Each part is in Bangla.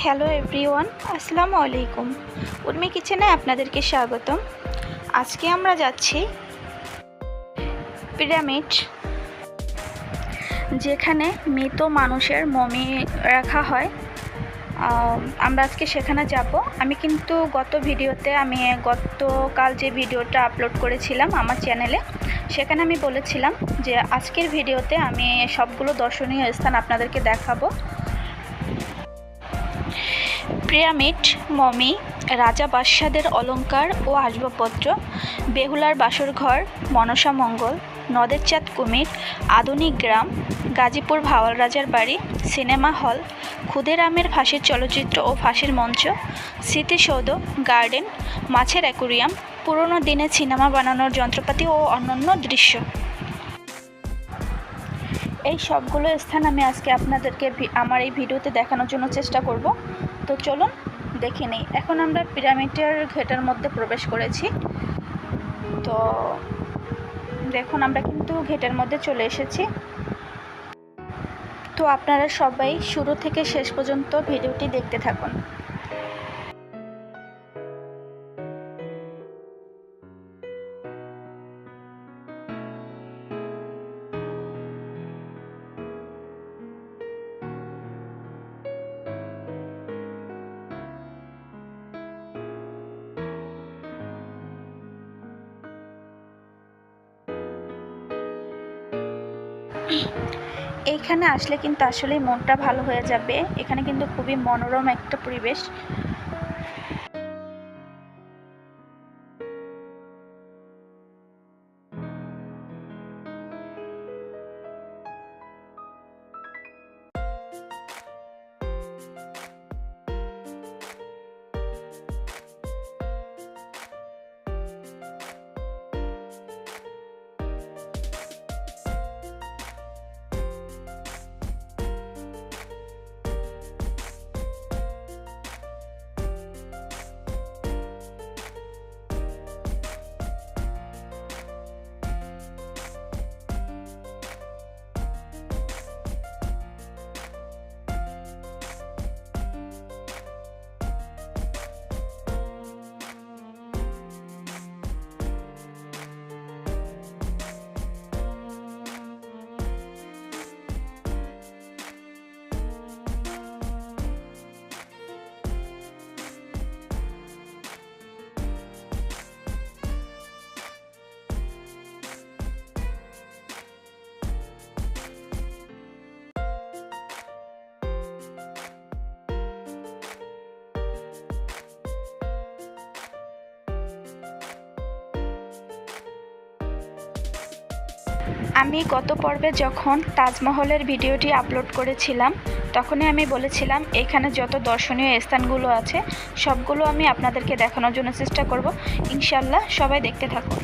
হ্যালো এভরিওয়ান আসসালামু আলাইকুম উর্মি কিচেনে আপনাদেরকে স্বাগতম। আজকে আমরা যাচ্ছি পিরামিড যেখানে মৃত মানুষের মমি রাখা হয়। আমরা আজকে সেখানে যাব। আমি কিন্তু গত ভিডিওতে আমি গতকাল যে ভিডিওটা আপলোড করেছিলাম আমার চ্যানেলে সেখানে আমি বলেছিলাম যে আজকের ভিডিওতে আমি সবগুলো দর্শনীয় স্থান আপনাদেরকে দেখাবো। পিরামিড মমি, রাজা বাদশাদের অলংকার ও আসবাবপত্র, বেহুলার বাসরঘর, মনসা মঙ্গল নদের চাঁদ কুমির, আধুনিক গ্রাম, গাজীপুর ভাওয়াল রাজার বাড়ি, সিনেমা হল ক্ষুদেরামের ফাঁসির চলচ্চিত্র ও ফাঁসির মঞ্চ, স্মৃতিসৌধ, গার্ডেন, মাছের অ্যাকুরিয়াম, পুরনো দিনে সিনেমা বানানোর যন্ত্রপাতি ও অন্যান্য দৃশ্য। এই সবগুলো স্থান আমি আজকে আপনাদেরকে আমার এই ভিডিওতে দেখানোর জন্য চেষ্টা করব। তো চলুন, দেখে নিই। এখন আমরা পিরামিডের ঘেটের মধ্যে প্রবেশ করেছি। তো দেখুন, আমরা কিন্তু ঘেটের মধ্যে চলে এসেছি। তো আপনারা সবাই শুরু থেকে শেষ পর্যন্ত ভিডিওটি দেখতে থাকুন। এইখানে আসলে কিন্তু আসলে মনটা ভালো হয়ে যাবে। এখানে কিন্তু খুবই মনোরম একটা পরিবেশ। আমি গত পর্বে যখন তাজমহলের ভিডিওটি আপলোড করেছিলাম, তখনই আমি বলেছিলাম, এখানে যত দর্শনীয় স্থানগুলো আছে, সবগুলো আমি আপনাদেরকে দেখানোর জন্য চেষ্টা করব। ইনশাল্লাহ সবাই দেখতে থাকুন।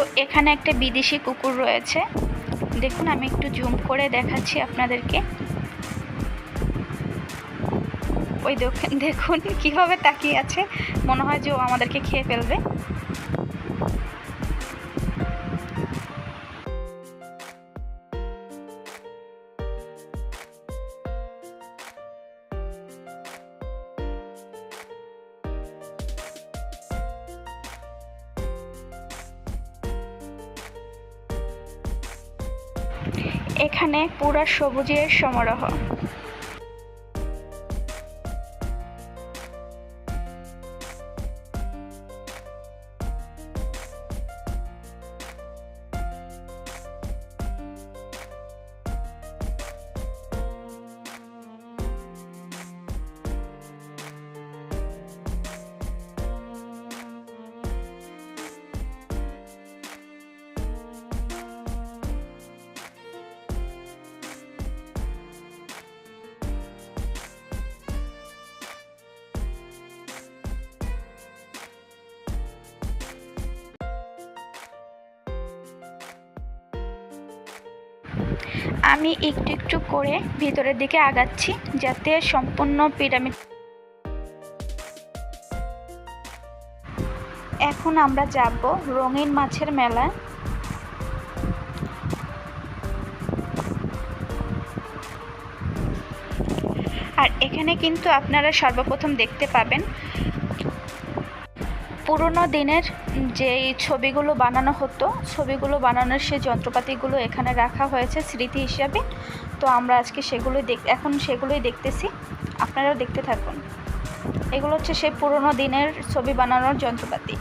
তো এখানে একটা বিদেশি কুকুর রয়েছে। দেখুন, আমি একটু জুম করে দেখাচ্ছি আপনাদেরকে। ওই দেখুন দেখুন, কীভাবে তাকিয়ে আছে। মনে হয় যে ও আমাদেরকে খেয়ে ফেলবে। পুরা সবুজের সমারোহ। আমি একটু একটু করে ভিতরের দিকে আগাচ্ছি যাতে সম্পূর্ণ পিরামিড এখন আমরা যাব রঙিন মাছের মেলায়। আর এখানে কিন্তু আপনারা সর্বপ্রথম দেখতে পাবেন পুরোনো দিনের যে ছবিগুলো বানানো হতো, ছবিগুলো বানানোর সেই যন্ত্রপাতিগুলো এখানে রাখা হয়েছে স্মৃতি হিসাবে। তো আমরা আজকে সেগুলোই দেখ, এখন সেগুলোই দেখতেছি। আপনারাও দেখতে থাকুন। এগুলো হচ্ছে সেই পুরনো দিনের ছবি বানানোর যন্ত্রপাতি।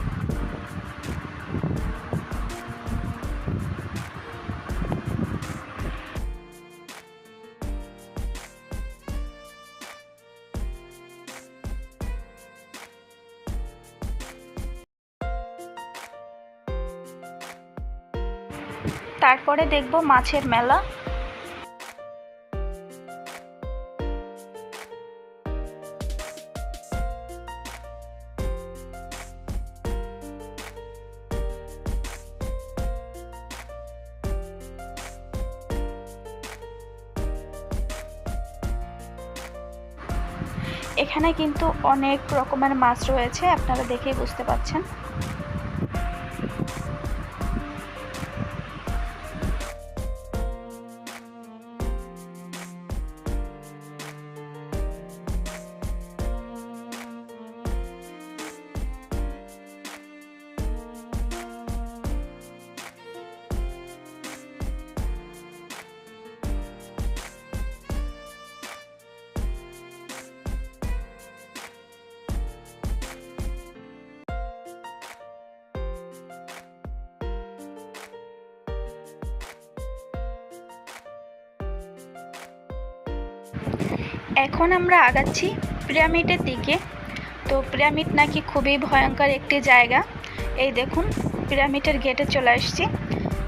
তারপরে দেখব মাছের মেলা। এখানে কিন্তু অনেক রকমের মাছ রয়েছে আপনারা দেখেই বুঝতে পাচ্ছেন এখন আমরা আগাচ্ছি পিরামিডের দিকে। তো পিরামিড নাকি খুবই ভয়ঙ্কর একটি জায়গা। এই দেখুন, পিরামিডের গেটে চলে আসছি।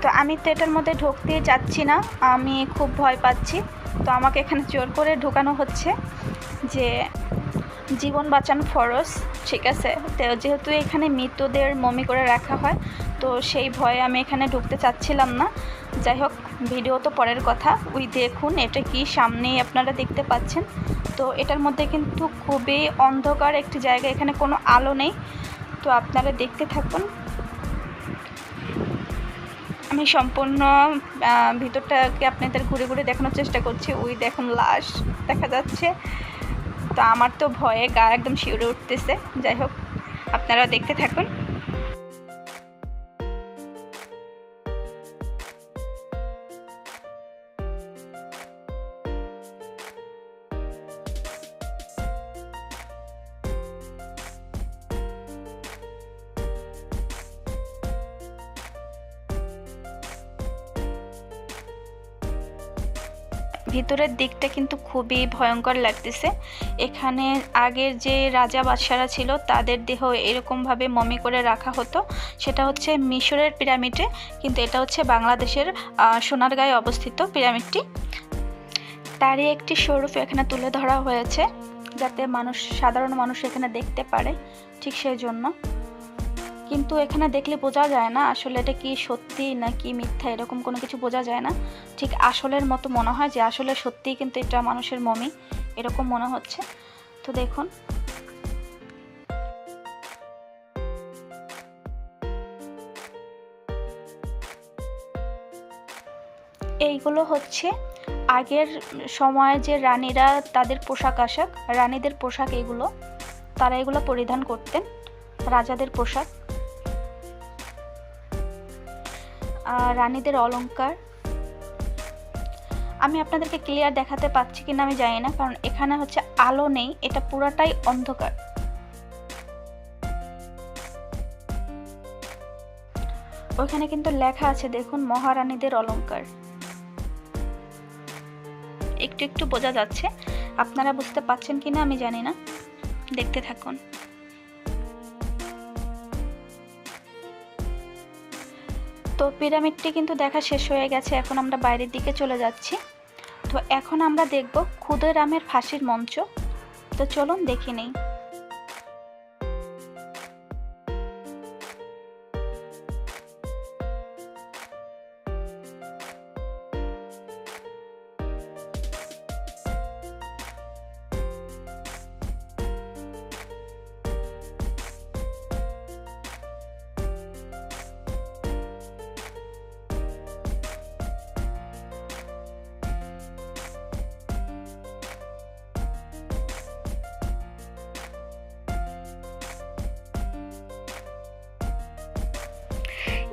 তো আমি তো এটার মধ্যে ঢুকতে যাচ্ছি না, আমি খুব ভয় পাচ্ছি। তো আমাকে এখানে জোর করে ঢুকানো হচ্ছে যে জীবন বাঁচানো ফরজ, ঠিক আছে? তো যেহেতু এখানে মৃতদের মমি করে রাখা হয়, তো সেই ভয়ে আমি এখানে ঢুকতে চাচ্ছিলাম না। যাই হোক ভিডিও তো পরের কথা। ওই দেখুন, এটা কি সামনেই আপনারা দেখতে পাচ্ছেন। তো এটার মধ্যে কিন্তু খুবই অন্ধকার একটি জায়গা, এখানে কোনো আলো নেই। তো আপনারা দেখতে থাকুন। আমি সম্পূর্ণ ভিতরটাকে আপনাদের ঘুরে ঘুরে দেখানোর চেষ্টা করছি। ওই দেখুন, লাশ দেখা যাচ্ছে। তো আমার তো ভয়ে গা একদম শিউরে উঠতেছে। যাই হোক আপনারা দেখতে থাকুন। ভিতরের দিকটা কিন্তু খুবই ভয়ঙ্কর লাগতেছে। এখানে আগের যে রাজা বাদশারা ছিল, তাদের দেহ এরকমভাবে মমি করে রাখা হতো। সেটা হচ্ছে মিশরের পিরামিডে, কিন্তু এটা হচ্ছে বাংলাদেশের সোনারগাঁয়ে অবস্থিত পিরামিডটি। তারই একটি স্বরূপ এখানে তুলে ধরা হয়েছে, যাতে মানুষ, সাধারণ মানুষ এখানে দেখতে পারে, ঠিক সেই জন্য কিন্তু এখানে দেখলে বোঝা যায় না আসলে এটা কি সত্যি না কি মিথ্যা, এরকম কোনো কিছু বোঝা যায় না। ঠিক আসলের মতো মনে হয় যে আসলে সত্যিই কিন্তু এটা মানুষের মমি, এরকম মনে হচ্ছে। তো দেখুন। এইগুলো হচ্ছে আগের সময় যে রানীরা তাদের পোশাক আশাক, রানীদের পোশাক এগুলো, তারা এগুলো পরিধান করতেন, রাজাদের পোশাক। রানীদের অলঙ্কার আমি আপনাদেরকে ক্লিয়ার দেখাতে পাচ্ছি কিনা আমি জানি না, কারণ এখানে হচ্ছে আলো নেই, এটা পুরাটাই অন্ধকার। ওইখানে কিন্তু লেখা আছে, দেখুন, মহারানীদের অলঙ্কার একটু একটু বোঝা যাচ্ছে, আপনারা বুঝতে পাচ্ছেন কিনা আমি জানি না। দেখতে থাকুন। তো পিরামিডটি কিন্তু দেখা শেষ হয়ে গেছে, এখন আমরা বাইরের দিকে চলে যাচ্ছি। তো এখন আমরা দেখব ক্ষুদরামের ফাঁসির মঞ্চ। তো চলুন দেখি নেই।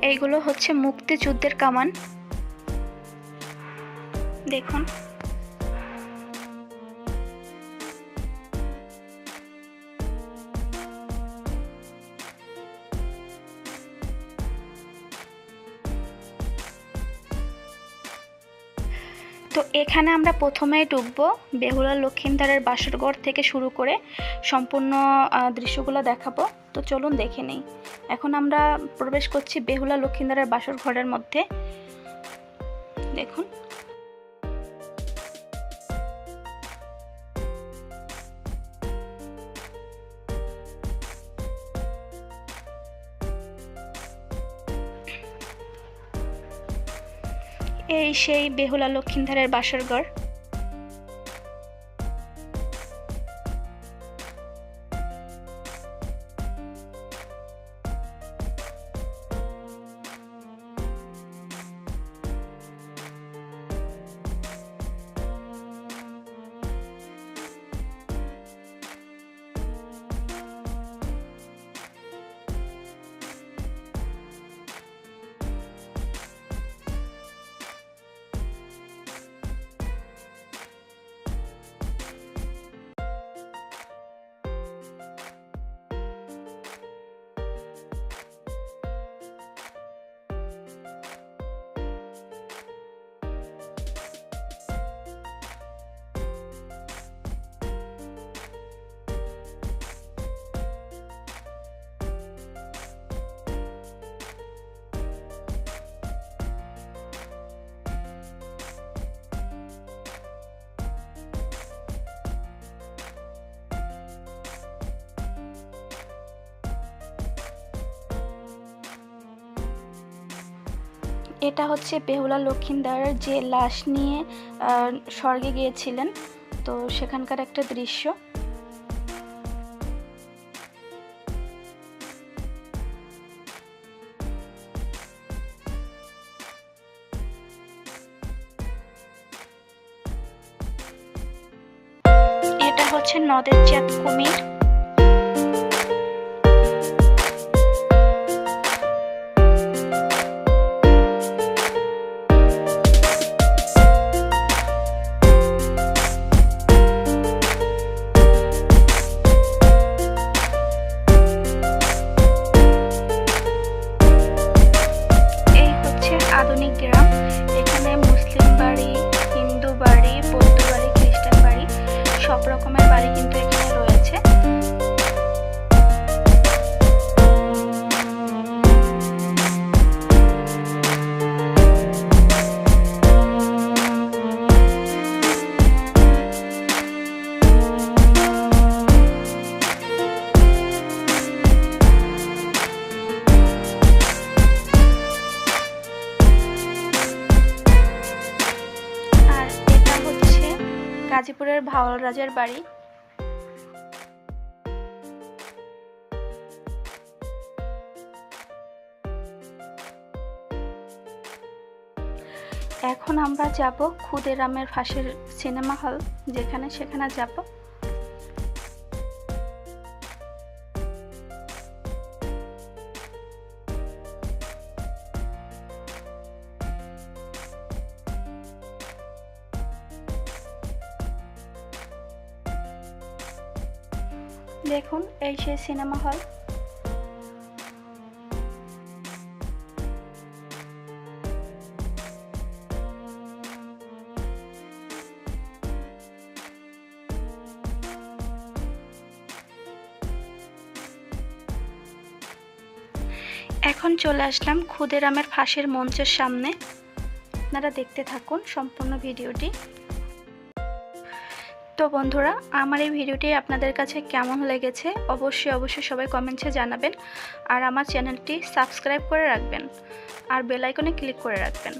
এইগুলো হচ্ছে মুক্তিযুদ্ধের কামান। দেখুন। তো এখানে আমরা প্রথমেই ঢুকবো বেহুলা লক্ষিন্দারের বাসরগড় থেকে শুরু করে সম্পূর্ণ দৃশ্যগুলো দেখাবো। তো চলুন দেখে নেই। এখন আমরা প্রবেশ করছি বেহুলা লক্ষ্মীন্দারের বাসর ঘরের মধ্যে। দেখুন। এই সেই বেহুলা লক্ষিন্দারের বাসর এটা হচ্ছে বেহুলা লক্ষিন্দার যে লাশ নিয়ে স্বর্গে গিয়েছিলেন। তো সেখানকার একটা দৃশ্য। এটা হচ্ছে নদের চাঁদ কুমির। গাজীপুরের ভাওয়াল রাজার বাড়ি। এখন আমরা যাব ক্ষুদেরামের ফাঁসের সিনেমা হল যেখানে সেখানে যাব। দেখুন, এই সেই সিনেমা হল। এখন চলে আসলাম ক্ষুদেরামের ফাঁসের মঞ্চের সামনে। আপনারা দেখতে থাকুন সম্পূর্ণ ভিডিওটি। বন্ধুরা, আমার এই ভিডিওটি আপনাদের কাছে কেমন লেগেছে অবশ্যই অবশ্যই সবাই কমেন্টসে জানাবেন আর আমার চ্যানেলটি সাবস্ক্রাইব করে রাখবেন আর বেল আইকনে ক্লিক করে রাখবেন।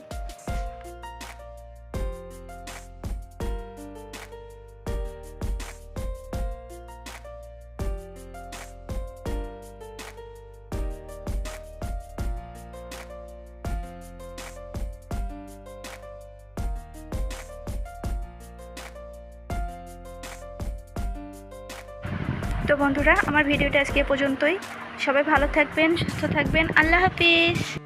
তো বন্ধুরা আমার ভিডিওটা আজকে পর্যন্তই। সবাই ভালো থাকবেন সুস্থ থাকবেন। আল্লাহ হাফিজ।